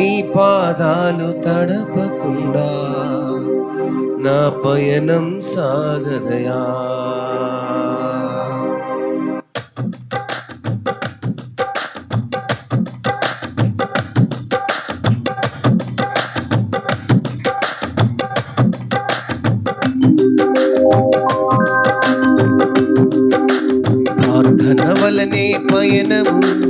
నీ పాదాలు తడపకుండా నా పయనం సాగదయా. ప్రార్థన వలనే పయనము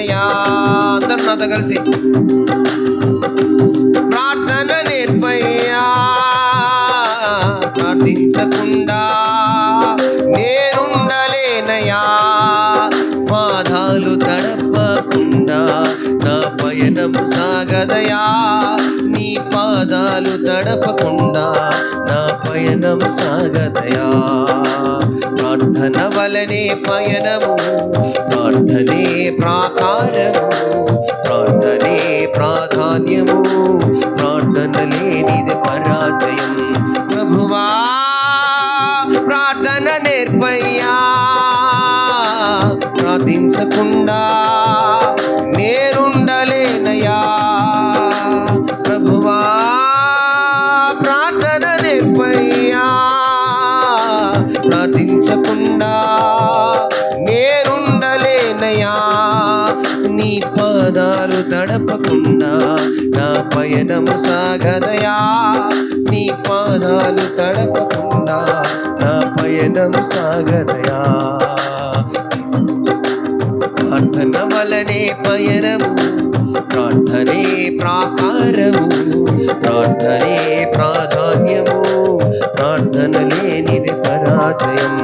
నేనుండలేనయా అందరు నాతో కలిసి. ప్రార్థన నేర్పయ్యా ప్రార్థించకుండా నేనుండలేనయా పాదాలు తడపకుండా నా పయనము సాగదయా నీ పాదాలు తడపకుండా నా పయనం సాగదయా. ప్రార్థన వలనే పయనము ప్రార్థనే ప్రాకారము ప్రార్థనే ప్రాధాన్యము ప్రార్థన లేనిది పరాజయం. ప్రభువా ప్రార్థన నేర్పయ్యా. ప్రార్థించకుండా తడపకుండా నా పయనము సాగదయా నీ పాదాలు తడపకుండా నా పయనము సాగదయా. ప్రార్థన వలనే పయనము ప్రార్థనే ప్రాకారము ప్రార్థనే ప్రాధాన్యము ప్రార్థన లేనిది పరాజయం.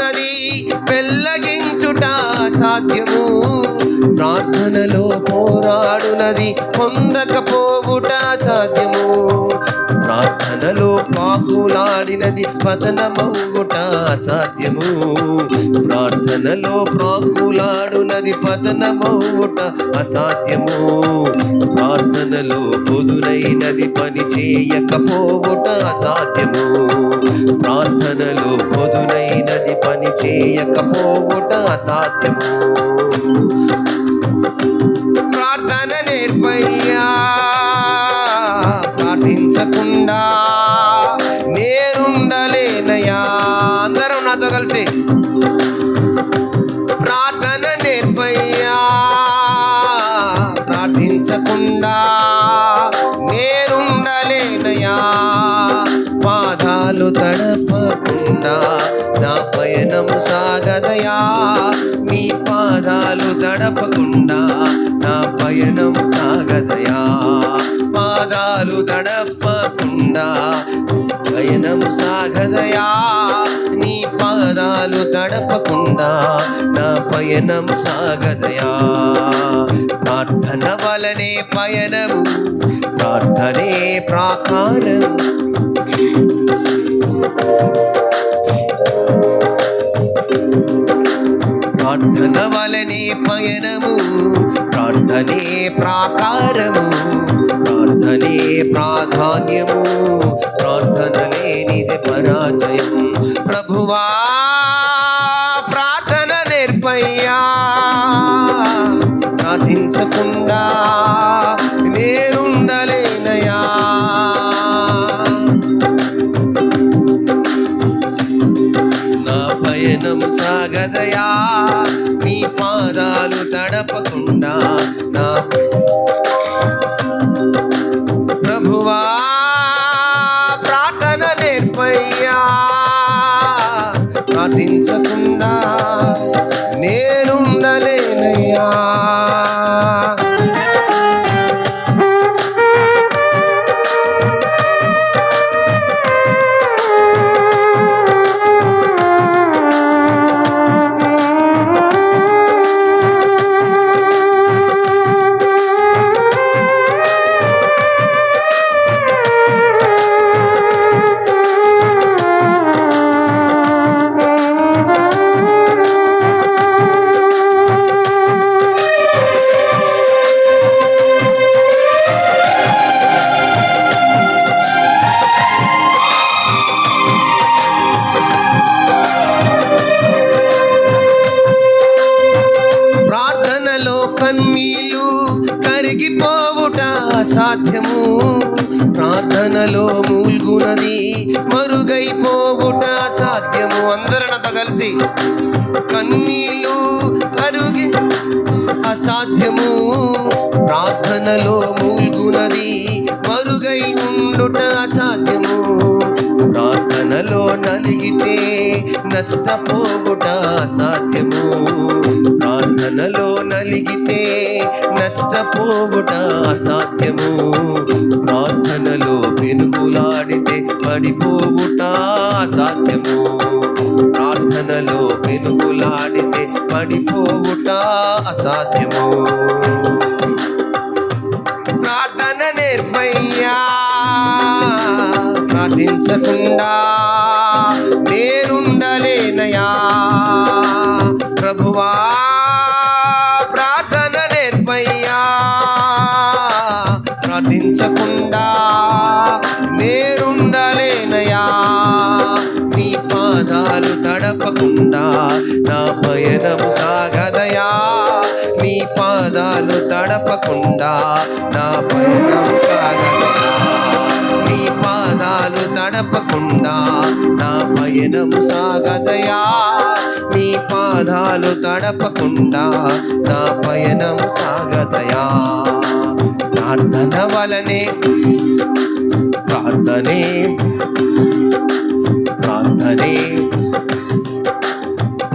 ఉన్నది. పెళ్ళగించుట సాధ్యము. ప్రార్థనలో పోరాడునది పొందకపోవుట సాధ్యము. మనలో పాకులాడినది పతనమవుట అసాధ్యము. ప్రార్థనలో ప్రాకులాడునది పతనమౌట అసాధ్యము. ప్రార్థనలో పొదునైనది పని చేయకపోవుట అసాధ్యము. ప్రార్థనలో పొదునైనది పని చేయకపోవుట అసాధ్యము. ప్రార్థన నేర్పయ్యా. ప్రార్థించకుండా నేనుండలేనయా. అందరూ నాతో కలిసి ప్రార్థన నేర్పయ్యా. ప్రార్థించకుండా నేనుండలేనయా. పాదాలు తడపకుండా నా పయనము సాగదయా. నీ పాదాలు తడపకుండా నా పయనం సాగదయా. కాలు తడపకుండా పయనము సాగదయా నీ పాదాలు తడపకుండా నా పయనము సాగదయా. ప్రార్థన వలనే పయనము ప్రార్థనే ప్రాకారము. ప్రార్థన వలనే పయనము ప్రార్థనే ప్రాకారము. ప్రార్థనే ప్రాధాన్యము ప్రార్థన లేనిది పరాజయం ప్రభువా ప్రార్థన నేర్పయ్యా. ప్రార్థించకుండా నేనుండలేనయా నా పయనం సాగదయా నీ పాదాలు తడపకుండా నా ప్రభువా ప్రార్థన నేర్పయ్యా. ప్రార్థించకుండా నేనుండలేనయ్యా. కన్నీళ్ళు కరిగిపోవుట అసాధ్యము. ప్రార్థనలో మూల్గునది మరుగైపోవుట అసాధ్యము. అందరినతో కలిసి కన్నీళ్ళు కరుగి అసాధ్యము. ప్రార్థనలో మూల్గునది మరుగై ఉండుట అసాధ్యము. ప్రార్థనలో నలిగితే నష్టపోగుట సాధ్యము. ప్రార్థనలో నలిగితే నష్టపోగుట అసాధ్యము ప్రార్థనలో పెనుగులాడితే పడిపోవుట అసాధ్యము ప్రార్థనలో పెనుగులాడితే పడిపోవుట అసాధ్యము. ప్రార్థన నేర్పయ్యా ప్రార్థించకుండా నేనుండలేనయా. ప్రభువా ప్రార్థన నేర్పయ్యా. ప్రార్థించకుండా నేనుండలేనయా. నీ పాదాలు తడపకుండా నా పయనము సాగదయా. నీ పాదాలు తడపకుండా నా పయనము సాగదయా. నీ పాదాలు తడపకుండా నా పయనము సాగదయా. నీ పాదాలు తడపకుండా నా పయనము సాగదయా. ప్రార్థన వలనే ప్రార్థనే ప్రార్థనే.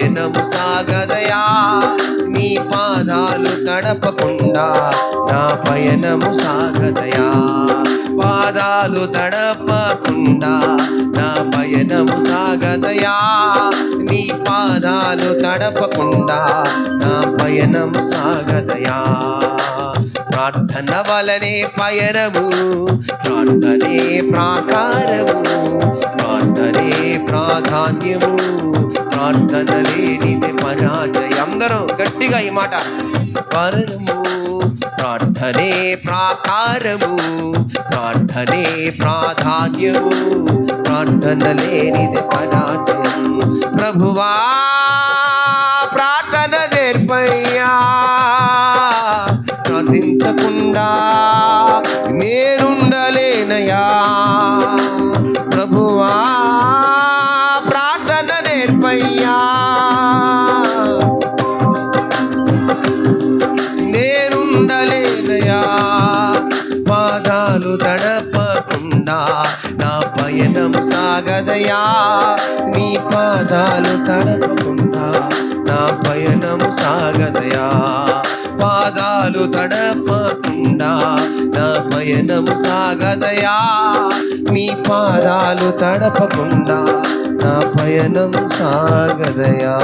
పయనము సాగదయా? నీ పాదాలు తడపకుండా నా పయనము సాగదయా? పాదాలు తడపకుండా నా పయనము సాగదయా? నీ పాదాలు తడపకుండా నా పయనము సాగదయా? ప్రార్థన వలనే పయనము ప్రార్థనే ప్రాకారము ప్రార్థనే ప్రాధాన్యము. ప్రార్థన లేనిదే పరాజయం. అందరూ గట్టిగా ఈ మాట. వరణము ప్రార్థనే ప్రాకారము ప్రార్థనే ప్రాధాన్యము ప్రార్థన లేనిదే పరాజయం ప్రభువా ప్రార్థన నేర్పయ్యా. ప్రార్థించకుండా నేనుండలేనయా ప్రభువా పయనం సాగదయా. నీ పాదాలు తడపకుండా నా పయనం సాగదయా. పాదాలు తడపకుండా నా పయనం సాగదయా. నీ పాదాలు తడపకుండా నా పయనం సాగదయా.